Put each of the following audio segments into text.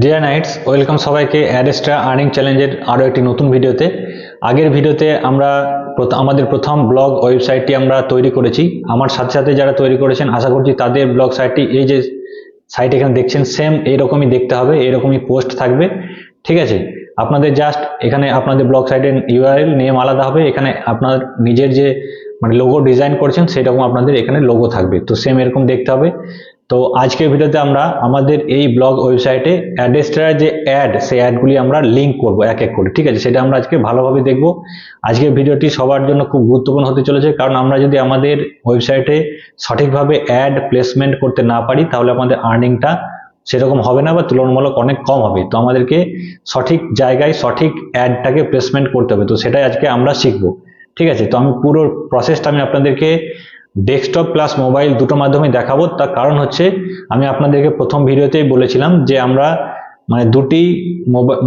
Deer knights welcome সবাইকে Adsterra earning চ্যালেঞ্জের আরও একটি নতুন ভিডিওতে। আগের ভিডিওতে আমরা আমাদের প্রথম ব্লগ ওয়েবসাইটটি আমরা তৈরি করেছি। আমার সাথে সাথে যারা তৈরি করেছেন, আশা করছি তাদের ব্লগ সাইটটি এই যে সাইট এখানে দেখছেন সেম এইরকমই দেখতে হবে, এরকমই পোস্ট থাকবে। ঠিক আছে? আপনাদের জাস্ট এখানে আপনাদের ব্লগ সাইটের ইউআরএল নেম আলাদা হবে। এখানে আপনার নিজের যে মানে লোগো ডিজাইন করছেন, সেরকম আপনাদের এখানে লোগো থাকবে। তো সেম এরকম দেখতে হবে। তো আজকের ভিডিওতে আমরা আমাদের এই ব্লগ ওয়েবসাইটে অ্যাডেস্টার যে অ্যাড সেই অ্যাডগুলি আমরা লিঙ্ক করব এক এক করে, ঠিক আছে? সেটা আমরা আজকে ভালোভাবে দেখব। আজকের ভিডিওটি সবার জন্য খুব গুরুত্বপূর্ণ হতে চলেছে, কারণ আমরা যদি আমাদের ওয়েবসাইটে সঠিকভাবে অ্যাড প্লেসমেন্ট করতে না পারি, তাহলে আমাদের আর্নিংটা সেরকম হবে না বা তুলনামূলক অনেক কম হবে। তো আমাদেরকে সঠিক জায়গায় সঠিক অ্যাডটাকে প্লেসমেন্ট করতে হবে। তো সেটাই আজকে আমরা শিখব, ঠিক আছে? তো আমি পুরো প্রসেসটা আমি আপনাদেরকে ডেস্কটপ প্লাস মোবাইল দুটো মাধ্যমে দেখাবো। তার কারণ হচ্ছে, আমি আপনাদেরকে প্রথম ভিডিওতেই বলেছিলাম যে আমরা মানে দুটি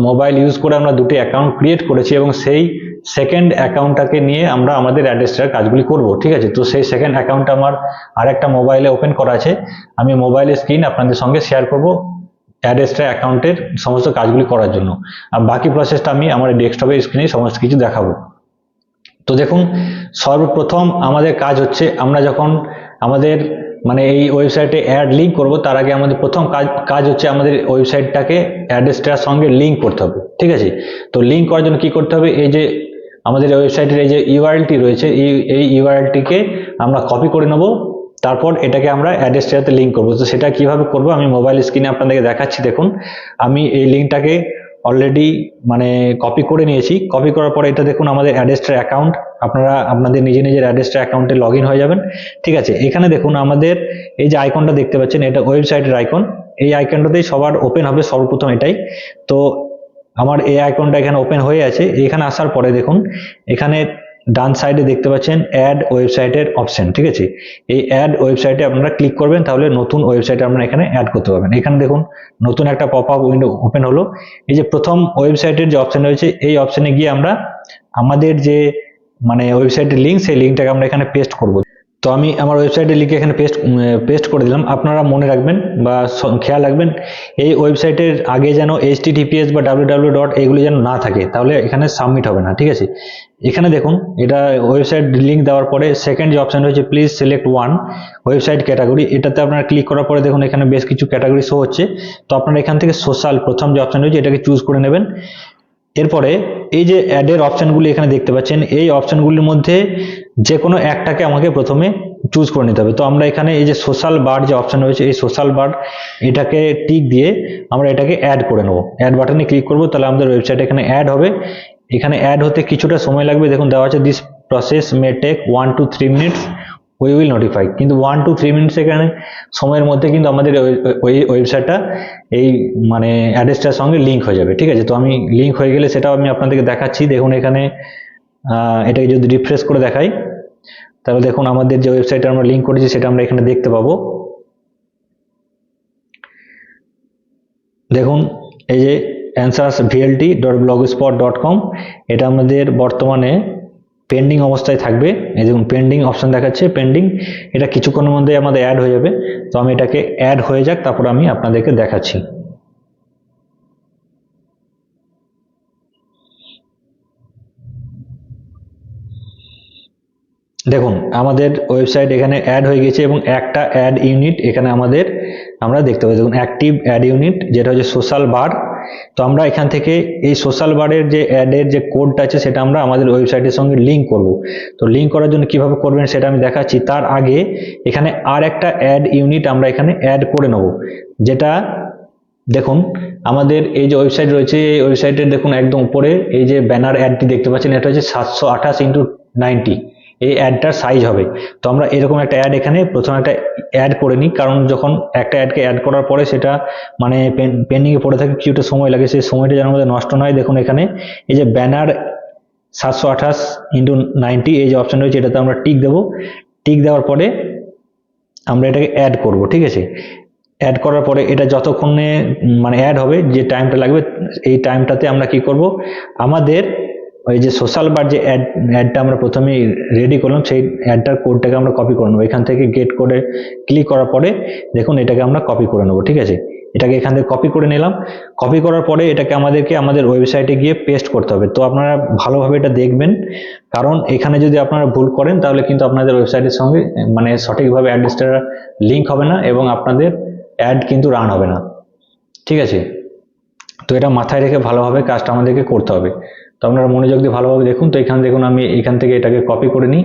মোবাইল ইউজ করে আমরা দুটি অ্যাকাউন্ট ক্রিয়েট করেছি এবং সেই সেকেন্ড অ্যাকাউন্টটাকে নিয়ে আমরা আমাদের অ্যাড্রেসটার কাজগুলি করব, ঠিক আছে? তো সেই সেকেন্ড অ্যাকাউন্ট আমার আরেকটা মোবাইলে ওপেন করা আছে। আমি মোবাইলের স্ক্রিন আপনাদের সঙ্গে শেয়ার করব অ্যাড্রেসটা অ্যাকাউন্টের সমস্ত কাজগুলি করার জন্য। আর বাকি প্রসেসটা আমি আমার ডেস্কটপের স্ক্রিনে সমস্ত কিছু দেখাবো। তো দেখুন, সর্বপ্রথম আমাদের কাজ হচ্ছে আমরা যখন আমাদের মানে এই ওয়েবসাইটে অ্যাড লিঙ্ক করব, তার আগে আমাদের প্রথম কাজ কাজ হচ্ছে আমাদের ওয়েবসাইটটাকে অ্যাড্রেসটার সঙ্গে লিঙ্ক করতে হবে, ঠিক আছে? তো লিঙ্ক করার জন্য কী করতে হবে? এই যে আমাদের ওয়েবসাইটের এই যে ইউআরএলটি রয়েছে, এই এই ইউআরএলটিকে আমরা কপি করে নেব, তারপর এটাকে আমরা অ্যাড্রেসটাতে লিঙ্ক করব। তো সেটা কীভাবে করব? আমি মোবাইল স্ক্রিনে আপনাদেরকে দেখাচ্ছি, দেখুন। আমি এই লিঙ্কটাকে অলরেডি মানে কপি করে নিয়েছি। কপি করার পরে এটা দেখুন আমাদের অ্যাড্রেসটার অ্যাকাউন্ট আপনারা আপনাদের নিজে নিজের অ্যাড্রেসটার অ্যাকাউন্টে লগ হয়ে যাবেন। ঠিক আছে, এখানে দেখুন আমাদের এই যে আইকনটা দেখতে পাচ্ছেন, এটা ওয়েবসাইটের আইকন এই আইকনটাতেই সবার ওপেন হবে সর্বপ্রথম এটাই। তো আমার এই আইকনটা এখানে ওপেন হয়ে আছে। এখানে আসার পরে দেখুন, এখানে ডান সাইডে দেখতে পাচ্ছেন অ্যাড ওয়েবসাইটের অপশন ঠিক আছে? এই অ্যাড ওয়েবসাইটে আপনারা ক্লিক করবেন, তাহলে নতুন ওয়েবসাইটে আপনারা এখানে অ্যাড করতে পারবেন। এখানে দেখুন, নতুন একটা পপ আপ উইন্ডো ওপেন হলো। এই যে প্রথম ওয়েবসাইটের যে অপশন রয়েছে, এই অপশনে গিয়ে আমরা আমাদের যে মানে ওয়েবসাইটের লিঙ্ক সেই লিঙ্কটাকে আমরা এখানে পেস্ট করব। তো আমি আমার ওয়েবসাইটের লিঙ্ক এখানে পেস্ট পেস্ট করে দিলাম। আপনারা মনে রাখবেন বা খেয়াল রাখবেন, এই ওয়েবসাইটের আগে যেন এইচ টিটিপিএস বা ডাব্লিউ ডট এগুলি যেন না থাকে, তাহলে এখানে সাবমিট হবে না, ঠিক আছে? এখানে দেখুন, এটা ওয়েবসাইট লিঙ্ক দেওয়ার পরে সেকেন্ড যে অপশন রয়েছে please select one website category এটাতে আপনারা ক্লিক করার পরে দেখুন, এখানে বেশ কিছু ক্যাটাগরি শো হচ্ছে। তো আপনারা এখান থেকে সোশ্যাল প্রথম যে অপশন রয়েছে, এটাকে চুজ করে নেবেন। এরপরে এই যে অ্যাডের অপশানগুলি এখানে দেখতে পাচ্ছেন, এই অপশনগুলির মধ্যে যে কোনো একটাকে আমাকে প্রথমে চুজ করে নিতে হবে। তো আমরা এখানে এই যে সোশ্যাল বার যে অপশান রয়েছে, এই সোশ্যাল বার এটাকে টিক দিয়ে আমরা এটাকে অ্যাড করে নেব। অ্যাড বাটনে ক্লিক করব, তাহলে আমাদের ওয়েবসাইট এখানে অ্যাড হবে। এখানে অ্যাড হতে কিছুটা সময় লাগবে। দেখুন, দেওয়া আছে this process may take one two three minutes we will notify কিন্তু ওয়ান টু থ্রি মিনিটস এখানে সময়ের মধ্যে কিন্তু আমাদের ওই- ওয়েবসাইটটা এই মানে অ্যাড্রেসটার সঙ্গে লিঙ্ক হয়ে যাবে। ঠিক আছে? তো আমি লিঙ্ক হয়ে গেলে সেটাও আমি আপনাদেরকে দেখাচ্ছি। দেখুন, এখানে এটাকে যদি রিফ্রেশ করে দেখাই, তাহলে দেখুন আমাদের যে ওয়েবসাইটে আমরা লিঙ্ক করেছি, সেটা আমরা এখানে দেখতে পাবো। দেখুন, এই যে answers VLT dot blog spot dot com এটা আমাদের বর্তমানে পেন্ডিং অবস্থায় থাকবে। এই দেখুন পেন্ডিং অপশন দেখাচ্ছে পেন্ডিং এটা কিছুক্ষণের মধ্যে আমাদের অ্যাড হয়ে যাবে। তো আমি এটাকে অ্যাড হয়ে যাক, তারপর আমি আপনাদেরকে দেখাচ্ছি। দেখুন, আমাদের ওয়েবসাইট এখানে অ্যাড হয়ে গেছে এবং একটা অ্যাড ইউনিট এখানে আমাদের আমরা দেখতে পাই। দেখুন অ্যাক্টিভ অ্যাড ইউনিট যেটা হচ্ছে সোশ্যাল বার তো আমরা এখান থেকে এই সোশ্যাল বারের যে অ্যাডের যে কোডটা আছে, সেটা আমরা আমাদের ওয়েবসাইটের সঙ্গে লিঙ্ক করব। তো লিঙ্ক করার জন্য কীভাবে করবেন সেটা আমি দেখাচ্ছি। তার আগে এখানে আর একটা অ্যাড ইউনিট আমরা এখানে অ্যাড করে নেব, যেটা দেখুন, আমাদের এই যে ওয়েবসাইট রয়েছে, এই ওয়েবসাইটের দেখুন একদম উপরে এই যে ব্যানার অ্যাডটি দেখতে পাচ্ছেন, এটা হচ্ছে সাতশো আঠাশ ইন্টু নাইনটি এই অ্যাডটার সাইজ হবে। তো আমরা এরকম একটা অ্যাড এখানে, প্রথমে একটা অ্যাড করে নিই, কারণ যখন একটা অ্যাডকে অ্যাড করার পরে সেটা মানে পেন্ডিংয়ে পড়ে থাকে কিছুটা সময় লাগে, সেই সময়টা যেন আমাদের নষ্ট নয়। দেখুন এখানে, এই যে ব্যানার সাতশো আঠাশ ইন্টু নাইনটি এই যে অপশন রয়েছে, এটাতে আমরা টিক দেবো। টিক দেওয়ার পরে আমরা এটাকে অ্যাড করব, ঠিক আছে? অ্যাড করার পরে এটা যতক্ষণে মানে অ্যাড হবে, যে টাইমটা লাগবে, এই টাইমটাতে আমরা কি করব? আমাদের ওই যে সোশ্যাল বার যে অ্যাড অ্যাডটা আমরা প্রথমে রেডি করলাম, সেই অ্যাডটার কোডটাকে আমরা কপি করে নেব। এখান থেকে গেট করে ক্লিক করার পরে দেখুন এটাকে আমরা কপি করে নেব, ঠিক আছে? এটাকে এখান থেকে কপি করে নিলাম। কপি করার পরে এটাকে আমাদেরকে আমাদের ওয়েবসাইটে গিয়ে পেস্ট করতে হবে। তো আপনারা ভালোভাবে এটা দেখবেন। কারণ এখানে যদি আপনারা ভুল করেন, তাহলে কিন্তু আপনাদের ওয়েবসাইটের সঙ্গে মানে সঠিকভাবে অ্যাড্রেসটা লিঙ্ক হবে না এবং আপনাদের অ্যাড কিন্তু রান হবে না। ঠিক আছে? তো এটা মাথায় রেখে ভালোভাবে কাজটা আমাদেরকে করতে হবে। তো আপনারা মনোযোগ দিয়ে ভালোভাবে দেখুন। তো এখান দেখুন, আমি এখান থেকে এটাকে কপি করে নিই।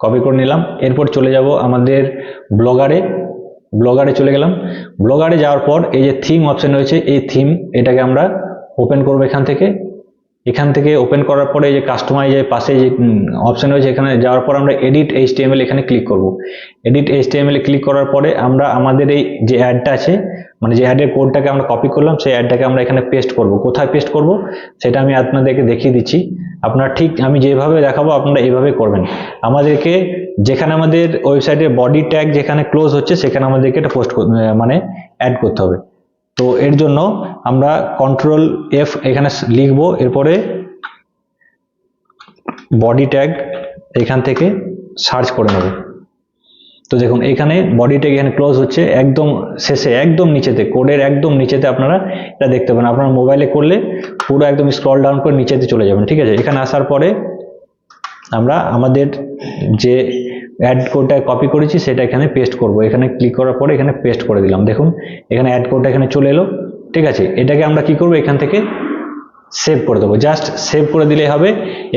কপি করে নিলাম। এরপর চলে যাব আমাদের ব্লগারে ব্লগারে চলে গেলাম। ব্লগারে যাওয়ার পর এই যে থিম অপশন রয়েছে, এই থিম এটাকে আমরা ওপেন করব এখান থেকে। এখান থেকে ওপেন করার পরে এই যে কাস্টমাইজ যে পাশে যে অপশান রয়েছে, এখানে যাওয়ার পর আমরা এডিট এইচটিএমএল এখানে ক্লিক করব। এডিট এইচটিএমএল এ ক্লিক করার পরে আমরা আমাদের এই যে অ্যাডটা আছে মানে যে অ্যাডের কোডটাকে আমরা কপি করলাম, সেই অ্যাডটাকে আমরা এখানে পেস্ট করব। কোথায় পেস্ট করব? সেটা আমি আপনাদেরকে দেখিয়ে দিচ্ছি। আপনারা ঠিক, আমি যেভাবে দেখাবো, আপনারা এইভাবে করবেন। আমাদেরকে যেখানে আমাদের ওয়েবসাইটের বডি ট্যাগ যেখানে ক্লোজ হচ্ছে, সেখানে আমাদেরকে এটা পোস্ট মানে অ্যাড করতে হবে। তো এর জন্য আমরা কন্ট্রোল এফ এখানে লিখব। এরপরে বডি ট্যাগ এখান থেকে সার্চ করে নেব। তো দেখুন, এখানে বডি ট্যাগ এখানে ক্লোজ হচ্ছে, একদম শেষে, একদম নিচেতে কোডের একদম নিচেতে আপনারা এটা দেখতে পাবেন আপনার মোবাইলে করলে পুরো একদম স্ক্রল ডাউন করে নিচেতে চলে যাবেন, ঠিক আছে? এখানে আসার পরে আমরা আমাদের যে অ্যাড কোডটা কপি করেছি, সেটা এখানে পেস্ট করব। এখানে ক্লিক করার পরে এখানে পেস্ট করে দিলাম। দেখুন, এখানে অ্যাড কোডটা এখানে চলে এলো, ঠিক আছে? এটাকে আমরা কি করব? এখান থেকে সেভ করে দেবো। জাস্ট সেভ করে দিলেই হবে।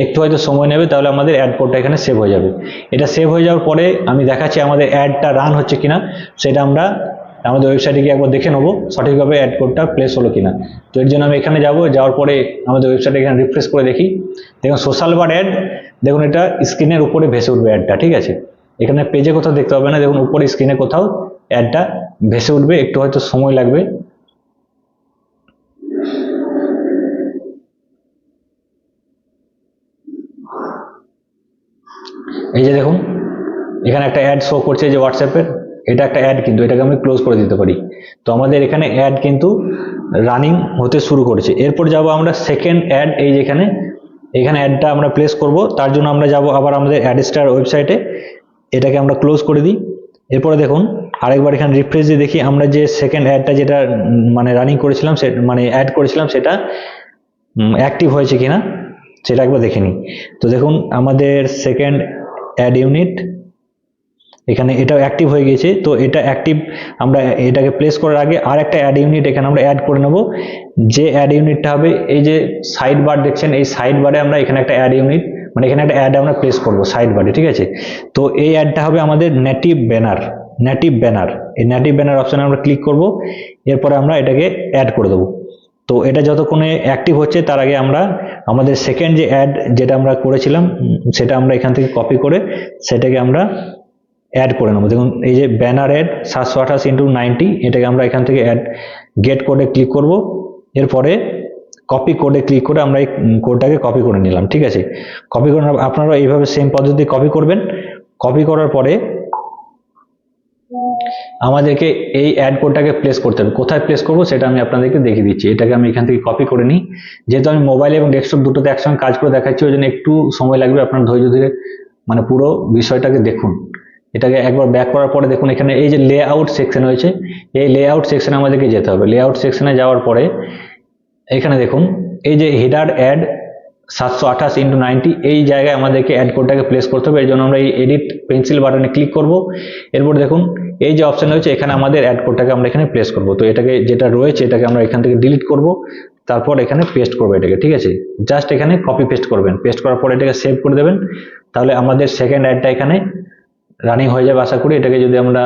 একটু হয়তো সময় নেবে, তাহলে আমাদের অ্যাড কোডটা এখানে সেভ হয়ে যাবে। এটা সেভ হয়ে যাওয়ার পরে আমি দেখাচ্ছি আমাদের অ্যাডটা রান হচ্ছে কিনা। সেটা আমরা আমাদের ওয়েবসাইটে গিয়ে একবার দেখে নেব, সঠিকভাবে অ্যাড কোডটা প্লেস হলো কিনা। তো এর জন্য আমি এখানে যাব, যাওয়ার পরে আমাদের ওয়েবসাইটে এখানে রিফ্রেশ করে দেখি। দেখুন সোশ্যাল বার অ্যাড দেখুন এটা স্ক্রিনের উপরে ভেসে উঠবে অ্যাডটা ঠিক আছে? এখানে পেজে কোথাও দেখতে হবে না, দেখুন উপরে স্ক্রিনে কোথাও অ্যাডটা ভেসে উঠবে, একটু হয়তো সময় লাগবে। এই যে দেখুন, এখানে একটা অ্যাড শো করছে যে হোয়াটসঅ্যাপের এটা একটা অ্যাড কিন্তু এটাকে আমি ক্লোজ করে দিতে পারি। তো আমাদের এখানে অ্যাড কিন্তু রানিং হতে শুরু করেছে। এরপর যাব আমরা সেকেন্ড অ্যাড এই যেখানে এখানে অ্যাডটা আমরা প্লেস করব। তার জন্য আমরা যাব আবার আমাদের অ্যাডস্টার ওয়েবসাইটে এটাকে আমরা ক্লোজ করে দিই। এরপরে দেখুন, আরেকবার এখানে রিফ্রেশ দিয়ে দেখি, আমরা যে সেকেন্ড অ্যাডটা যেটা মানে রানিং করেছিলাম, সে মানে অ্যাড করেছিলাম, সেটা অ্যাক্টিভ হয়েছে কিনা, সেটা একবার দেখে নিই। তো দেখুন, আমাদের সেকেন্ড অ্যাড ইউনিট এখানে এটা অ্যাক্টিভ হয়ে গেছে তো এটা অ্যাক্টিভ আমরা এটাকে প্লেস করার আগে আর একটা অ্যাড ইউনিট এখানে আমরা অ্যাড করে নেব। যে অ্যাড ইউনিটটা হবে, এই যে সাইড বার দেখছেন, এই সাইড বারে আমরা এখানে একটা অ্যাড ইউনিট মানে এখানে একটা অ্যাড আমরা প্লেস করব সাইড বারে ঠিক আছে? তো এই অ্যাডটা হবে আমাদের নেটিভ ব্যানার নেটিভ ব্যানার এই নেটিভ ব্যানার অপশানে আমরা ক্লিক করব, এরপরে আমরা এটাকে অ্যাড করে দেবো। তো এটা যতক্ষণে অ্যাক্টিভ হচ্ছে, তার আগে আমরা আমাদের সেকেন্ড যে অ্যাড যেটা আমরা করেছিলাম সেটা আমরা এখান থেকে কপি করে সেটাকে আমরা অ্যাড করে নেব। দেখুন, এই যে ব্যানার অ্যাড সাতশো আঠাশ ইন্টু নাইনটি এটাকে আমরা এখান থেকে অ্যাড গেট কোডে ক্লিক করব। এরপরে কপি কোডে ক্লিক করে আমরা এই কোডটাকে কপি করে নিলাম, ঠিক আছে? কপি করে আপনারা এইভাবে সেম পদ্ধতি কপি করবেন। কপি করার পরে আমাদেরকে এই অ্যাড কোডটাকে প্লেস করতে হবে। কোথায় প্লেস করব সেটা আমি আপনাদেরকে দেখিয়ে দিচ্ছি। এটাকে আমি এখান থেকে কপি করে নিই। যেহেতু আমি মোবাইল এবং ডেস্কটপ দুটোতে একসঙ্গে কাজ করে দেখাচ্ছি, ওই জন্য একটু সময় লাগবে আপনার ধৈর্য ধরে মানে পুরো বিষয়টাকে দেখুন। এটাকে একবার ব্যাক করার পরে দেখুন, এখানে এই যে লে আউট সেকশন হয়েছে এই লে আউট সেকশনে আমাদেরকে যেতে হবে। লে আউট সেকশনে যাওয়ার পরে এখানে দেখুন, এই যে হেডার অ্যাড সাতশো আঠাশ ইন্টু নাইনটি এই জায়গায় আমাদেরকে অ্যাড কোডটাকে প্লেস করতে হবে। এই জন্য আমরা এই এডিট পেন্সিল বাটনে ক্লিক করব। এরপর দেখুন, এই যে অপশন রয়েছে, এখানে আমাদের অ্যাড কোডটাকে আমরা এখানে প্লেস করব। তো এটাকে যেটা রয়েছে, এটাকে আমরা এখান থেকে ডিলিট করব। তারপর এখানে পেস্ট করব এটাকে, ঠিক আছে? জাস্ট এখানে কপি পেস্ট করবেন। পেস্ট করার পর এটাকে সেভ করে দেবেন। তাহলে আমাদের সেকেন্ড অ্যাডটা এখানে রানিং হয়ে যাবে আশা করি। এটাকে যদি আমরা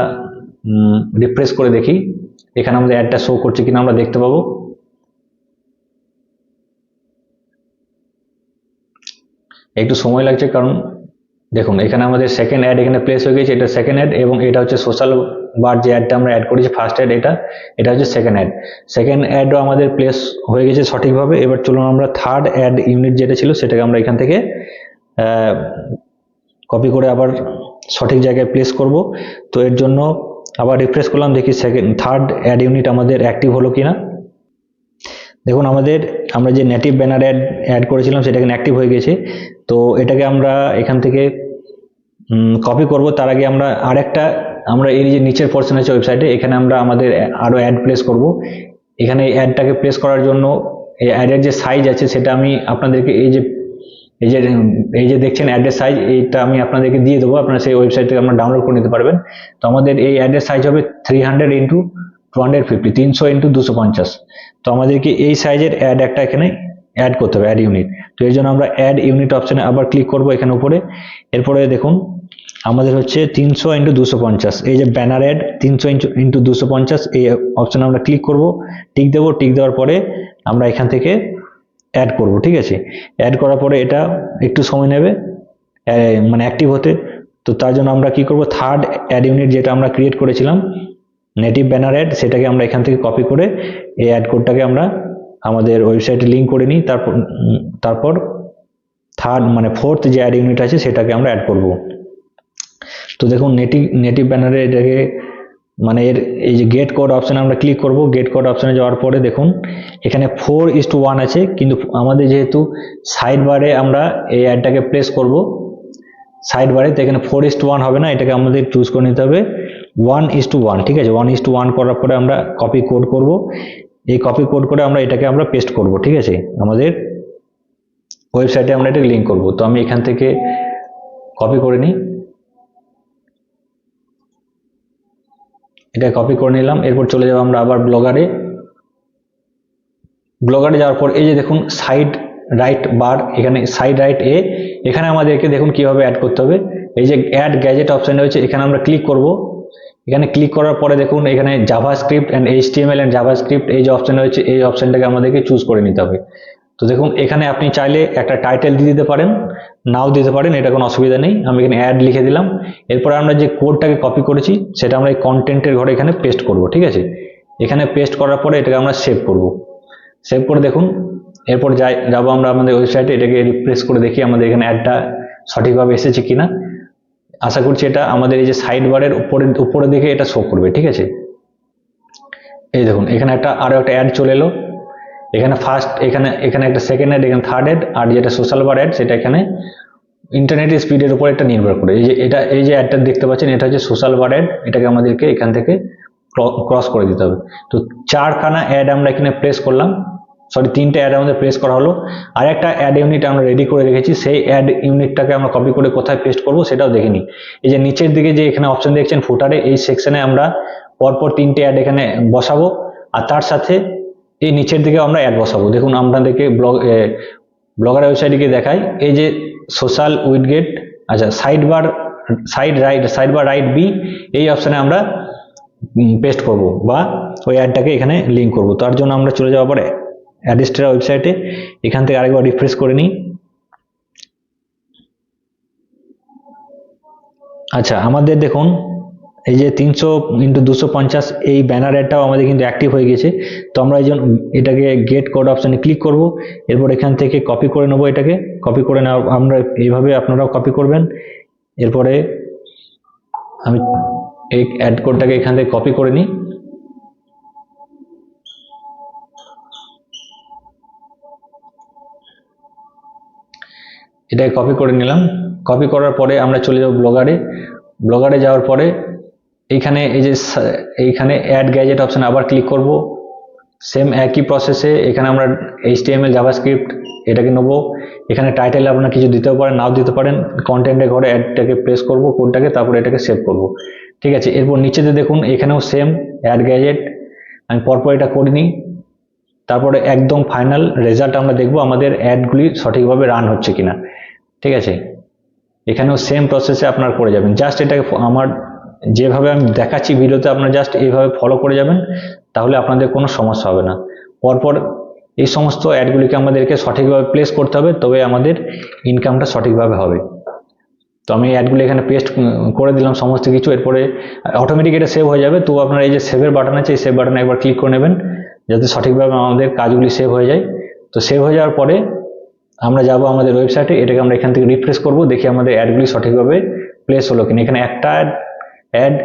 রিফ্রেশ করে দেখি, এখানে আমাদের অ্যাডটা শো করছে কিনা আমরা দেখতে পাবো। একটু সময় লাগছে, কারণ দেখুন, এখানে আমাদের সেকেন্ড অ্যাড এখানে প্লেস হয়ে গেছে এটা সেকেন্ড অ্যাড এবং এটা হচ্ছে সোশ্যাল বার যে অ্যাডটা আমরা অ্যাড করেছি ফার্স্ট অ্যাড এটা এটা হচ্ছে সেকেন্ড অ্যাড সেকেন্ড অ্যাডও আমাদের প্লেস হয়ে গেছে সঠিকভাবে, এবার চলুন আমরা থার্ড অ্যাড ইউনিট যেটা ছিল, সেটাকে আমরা এখান থেকে কপি করে আবার সঠিক জায়গায় প্লেস করব। তো এর জন্য আবার রিফ্রেশ করলাম, দেখি সেকেন্ড থার্ড অ্যাড ইউনিট আমাদের অ্যাক্টিভ হলো কিনা। দেখুন, আমাদের, আমরা যে নেটিভ ব্যানার অ্যাড অ্যাড করেছিলাম সেটা এখানে অ্যাক্টিভ হয়ে গেছে। তো এটাকে আমরা এখান থেকে কপি করব। তার আগে আমরা আরেকটা, আমরা এই যে নিচের পোর্শন আছে ওয়েবসাইটে এখানে আমরা আমাদের আরও অ্যাড প্লেস করব। এখানে এই অ্যাডটাকে প্লেস করার জন্য এই অ্যাডের যে সাইজ আছে, সেটা আমি আপনাদেরকে এই যে এই যে এই যে দেখছেন অ্যাডের সাইজ এইটা আমি আপনাদেরকে দিয়ে দেবো। আপনারা সেই ওয়েবসাইট থেকে আপনারা ডাউনলোড করে নিতে পারবেন। তো আমাদের এই অ্যাডের সাইজ হবে three hundred into two hundred fifty তিনশো ইন্টু দুশো পঞ্চাশ তো আমাদেরকে এই সাইজের অ্যাড একটা এখানে অ্যাড করতে হবে অ্যাড ইউনিট তো এই জন্য আমরা অ্যাড ইউনিট অপশানে আবার ক্লিক করব এখানে উপরে। এরপরে দেখুন, আমাদের হচ্ছে তিনশো ইন্টু দুশো পঞ্চাশ এই যে ব্যানার অ্যাড তিনশো ইন্টু ইন্টু দুশো পঞ্চাশ এই অপশানে আমরা ক্লিক করব। টিক দেবো টিক দেওয়ার পরে আমরা এখান থেকে অ্যাড করব, ঠিক আছে? অ্যাড করার পরে এটা একটু সময় নেবে মানে অ্যাক্টিভ হতে। তো তার জন্য আমরা কি করব? থার্ড অ্যাড ইউনিট যেটা আমরা ক্রিয়েট করেছিলাম নেটিভ ব্যানার অ্যাড সেটাকে আমরা এখান থেকে কপি করে এই অ্যাড কোডটাকে আমরা আমাদের ওয়েবসাইটে লিঙ্ক করে নিই। তারপর তারপর থার্ড মানে ফোর্থ যে অ্যাড ইউনিট আছে, সেটাকে আমরা অ্যাড করব। তো দেখুন নেটিভ নেটিভ ব্যানারে এটাকে মানে এর এই যে গেট কোড অপশানে আমরা ক্লিক করব। গেট কোড অপশানে যাওয়ার পরে দেখুন, এখানে ফোর ইস টু ওয়ান আছে, কিন্তু আমাদের যেহেতু সাইড বারে আমরা এই অ্যাডটাকে প্লেস করব সাইড বারে তো এখানে ফোর ইস টু ওয়ান হবে না। এটাকে আমাদের চুজ করে নিতে হবে। ওয়ান ইস টু ওয়ান ঠিক আছে? ওয়ান ইস টু ওয়ান করার পরে আমরা কপি কোড করব। এই কপি কোড করে আমরা এটাকে আমরা পেস্ট করব, ঠিক আছে? আমাদের ওয়েবসাইটে আমরা এটাকে লিঙ্ক করব। তো আমি এখান থেকে কপি করে নিই। এটা কপি করে নিলাম। এরপর চলে যাব আমরা আবার ব্লগারে ব্লগারে যাওয়ার পর এই যে দেখুন সাইড রাইট বার এখানে সাইড রাইট এ, এখানে আমাদেরকে দেখুন কীভাবে অ্যাড করতে হবে। এই যে অ্যাড গ্যাজেট অপশন রয়েছে, এখানে আমরা ক্লিক করব। এখানে ক্লিক করার পরে দেখুন, এখানে JavaScript and HTML and JavaScript এই যে অপশন রয়েছে, এই অপশনটাকে আমাদেরকে চুজ করে নিতে হবে। তো দেখুন, এখানে আপনি চাইলে একটা টাইটেল দিয়ে দিতে পারেন, নাও দিতে পারেন, এটা কোনো অসুবিধা নেই। আমি এখানে অ্যাড লিখে দিলাম। এরপর আমরা যে কোডটাকে কপি করেছি, সেটা আমরা এই কন্টেন্টের ঘরে এখানে পেস্ট করব, ঠিক আছে? এখানে পেস্ট করার পরে এটাকে আমরা সেভ করব। সেভ করে দেখুন, এরপর যাই যাব আমরা আমাদের ওয়েবসাইটে এটাকে রিপ্লেস করে দেখি আমাদের এখানে অ্যাডটা সঠিকভাবে এসেছে কিনা। আশা করছি এটা আমাদের এই যে সাইড বারের উপরে উপরের দিকে এটা শো করবে, ঠিক আছে? এই দেখুন, এখানে একটা আরও একটা অ্যাড চলে এলো। এখানে ফার্স্ট এখানে এখানে একটা সেকেন্ড অ্যাড এখানে থার্ড অ্যাড আর যেটা সোশ্যাল বার অ্যাড সেটা এখানে ইন্টারনেট স্পিডের উপর একটা নির্ভর করে। এই যে, এটা, এই যে অ্যাডটা দেখতে পাচ্ছেন, এটা হচ্ছে সোশ্যাল বার অ্যাড এটাকে আমাদেরকে এখান থেকে ক্রস করে দিতে হবে। তো চারখানা অ্যাড আমরা এখানে প্রেস করলাম। সরি, তিনটে অ্যাড আমাদের প্রেস করা হলো। আর একটা অ্যাড ইউনিট আমরা রেডি করে রেখেছি, সেই অ্যাড ইউনিটটাকে আমরা কপি করে কোথায় পেস্ট করব সেটাও দেখে নিই। এই যে নিচের দিকে যে এখানে অপশন দেখছেন ফুটারে এই সেকশনে আমরা পরপর তিনটে অ্যাড এখানে বসাবো। আর তার সাথে এই নিচের দিকে আমরা অ্যাড বসাবো। দেখুন, আপনাদেরকে ব্লগ ব্লগার ওয়েবসাইটে গিয়ে দেখাই। এই যে সোশ্যাল উইডগেট আচ্ছা side bar side right side bar right B এই অপশানে আমরা পেস্ট করব বা ওই অ্যাডটাকে এখানে লিঙ্ক করব। তার জন্য আমরা চলে যাওয়ার পরে অ্যাডিস্টেরা ওয়েবসাইটে, এখান থেকে আরেকবার রিফ্রেশ করে নিই। আচ্ছা আমাদের দেখুন, এই যে তিনশো ইন্টু দুশো পঞ্চাশ, এই ব্যানার অ্যাডটাও আমাদের কিন্তু অ্যাক্টিভ হয়ে গেছে। তো আমরা এই এটাকে গেট কোড অপশানে ক্লিক করব, এরপর এখান থেকে কপি করে নেব এটাকে। কপি করে নেওয়া আমরা এইভাবে আপনারাও কপি করবেন। এরপরে আমি এই অ্যাড কোডটাকে এখান থেকে কপি করে নিই। এটাকে কপি করে নিলাম। কপি করার পরে আমরা চলে যাব ব্লগারে ব্লগারে যাওয়ার পরে এইখানে এই যে এইখানে অ্যাড গ্যাজেট অপশানে আবার ক্লিক করব। সেম একই প্রসেসে এখানে আমরা এইচটিএমএল জাভাস্ক্রিপ্ট এটাকে নেব। এখানে টাইটেল আপনারা কিছু দিতেও পারেন, নাও দিতে পারেন। কন্টেন্টের ঘরে অ্যাডটাকে প্রেস করব কোডটাকে তারপরে এটাকে সেভ করব। ঠিক আছে, এরপর নিচেতে দেখুন, এখানেও সেম অ্যাড গ্যাজেট আমি পরপর এটা করে নিই। তারপরে একদম ফাইনাল রেজাল্ট আমরা দেখব আমাদের অ্যাডগুলি সঠিকভাবে রান হচ্ছে কিনা। ঠিক আছে? এখানেও সেম প্রসেসে আপনার করে যাবেন। জাস্ট এটাকে আমার যেভাবে আমি দেখাচ্ছি ভিডিওতে আপনার জাস্ট এইভাবে ফলো করে যাবেন, তাহলে আপনাদের কোনো সমস্যা হবে না। পরপর এই সমস্ত অ্যাডগুলিকে আমাদেরকে সঠিকভাবে প্লেস করতে হবে তবে আমাদের ইনকামটা সঠিকভাবে হবে। তো আমি অ্যাডগুলো এখানে পেস্ট করে দিলাম সমস্ত কিছু, এরপরে অটোমেটিক এটা সেভ হয়ে যাবে। তো আপনার এই যে সেভের বাটন আছে, এই সেভ বাটনে একবার ক্লিক করে নেবেন, যাতে সঠিকভাবে আমাদের কাজগুলি সেভ হয়ে যায়। তো সেভ হয়ে যাওয়ার পরে আমরা যাব আমাদের ওয়েবসাইটে এটাকে আমরা এখান থেকে রিফ্রেশ করব, দেখি আমাদের অ্যাডগুলি সঠিকভাবে প্লেস হলো কিনা। এখানে একটা অ্যাড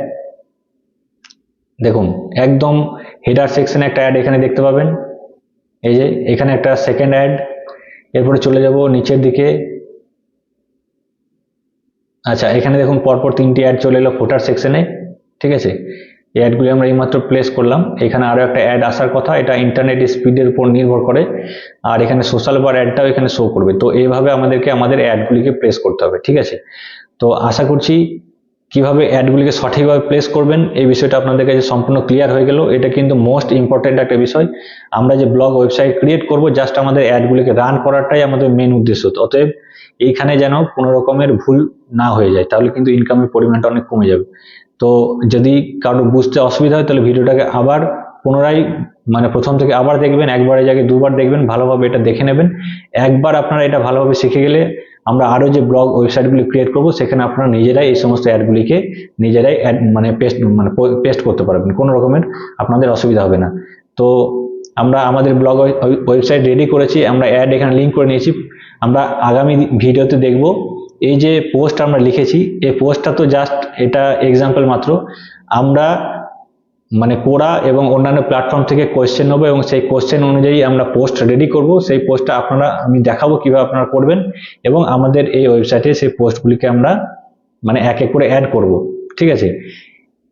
দেখুন, একদম হেডার সেকশনে একটা অ্যাড এখানে দেখতে পাবেন। এই যে, এখানে একটা সেকেন্ড অ্যাড এরপরে চলে যাব নিচের দিকে। আচ্ছা এখানে দেখুন পরপর তিনটি অ্যাড চলে এলো ফুটার সেকশনে ঠিক আছে? এই অ্যাডগুলি আমরা এইমাত্র প্লেস করলাম। এখানে আরও একটা অ্যাড আসার কথা, এটা ইন্টারনেট স্পিডের উপর নির্ভর করে। আর এখানে সোশ্যাল বার অ্যাডটাও এখানে শো করবে। তো এইভাবে আমাদেরকে আমাদের অ্যাডগুলিকে প্লেস করতে হবে, ঠিক আছে? তো আশা করছি কীভাবে অ্যাডগুলিকে সঠিকভাবে প্লেস করবেন, এই বিষয়টা আপনাদের কাছে সম্পূর্ণ ক্লিয়ার হয়ে গেল। এটা কিন্তু মোস্ট ইম্পর্ট্যান্ট একটা বিষয়। আমরা যে ব্লগ ওয়েবসাইট ক্রিয়েট করব জাস্ট আমাদের অ্যাডগুলিকে রান করাটাই আমাদের মেন উদ্দেশ্য। অতএব এইখানে যেন কোনো রকমের ভুল না হয়ে যায়, তাহলে কিন্তু ইনকামের পরিমাণটা অনেক কমে যাবে। তো যদি কারও বুঝতে অসুবিধা হয়, তাহলে ভিডিওটাকে আবার পুনরায় মানে প্রথম থেকে আবার দেখবেন একবারের জায়গায় দুবার দেখবেন, ভালোভাবে এটা দেখে নেবেন। একবার আপনারা এটা ভালোভাবে শিখে গেলে আমরা আরও যে ব্লগ ওয়েবসাইটগুলি ক্রিয়েট করব, সেখানে আপনারা নিজেরাই এই সমস্ত অ্যাডগুলিকে নিজেরাই অ্যাড মানে পেস্ট মানে পেস্ট করতে পারবেন। কোনো রকমের আপনাদের অসুবিধা হবে না। তো আমরা আমাদের ব্লগ ওয়েবসাইট রেডি করেছি, আমরা অ্যাড এখানে লিঙ্ক করে নিয়েছি। আমরা আগামী ভিডিওতে দেখব, এই যে পোস্ট আমরা লিখেছি, এই পোস্টটা তো জাস্ট এটা এক্সাম্পল মাত্র। আমরা মানে কোরা এবং অন্যান্য প্ল্যাটফর্ম থেকে কোয়েশ্চেন নেব এবং সেই কোয়েশ্চেন অনুযায়ী আমরা পোস্ট রেডি করব। সেই পোস্টটা আপনারা, আমি দেখাবো কীভাবে আপনারা করবেন এবং আমাদের এই ওয়েবসাইটে সেই পোস্টগুলিকে আমরা মানে এক এক করে অ্যাড করব। ঠিক আছে?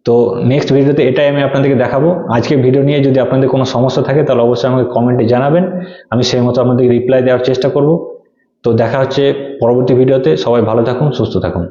তো নেক্সট ভিডিওতে এটাই আমি আপনাদেরকে দেখাবো। আজকে ভিডিও নিয়ে যদি আপনাদের কোনো সমস্যা থাকে, তাহলে অবশ্যই আমাকে কমেন্টে জানাবেন। আমি সেই মতো আপনাদেরকে রিপ্লাই দেওয়ার চেষ্টা করব। তো দেখা হচ্ছে পরবর্তী ভিডিওতে সবাই ভালো থাকুন, সুস্থ থাকুন।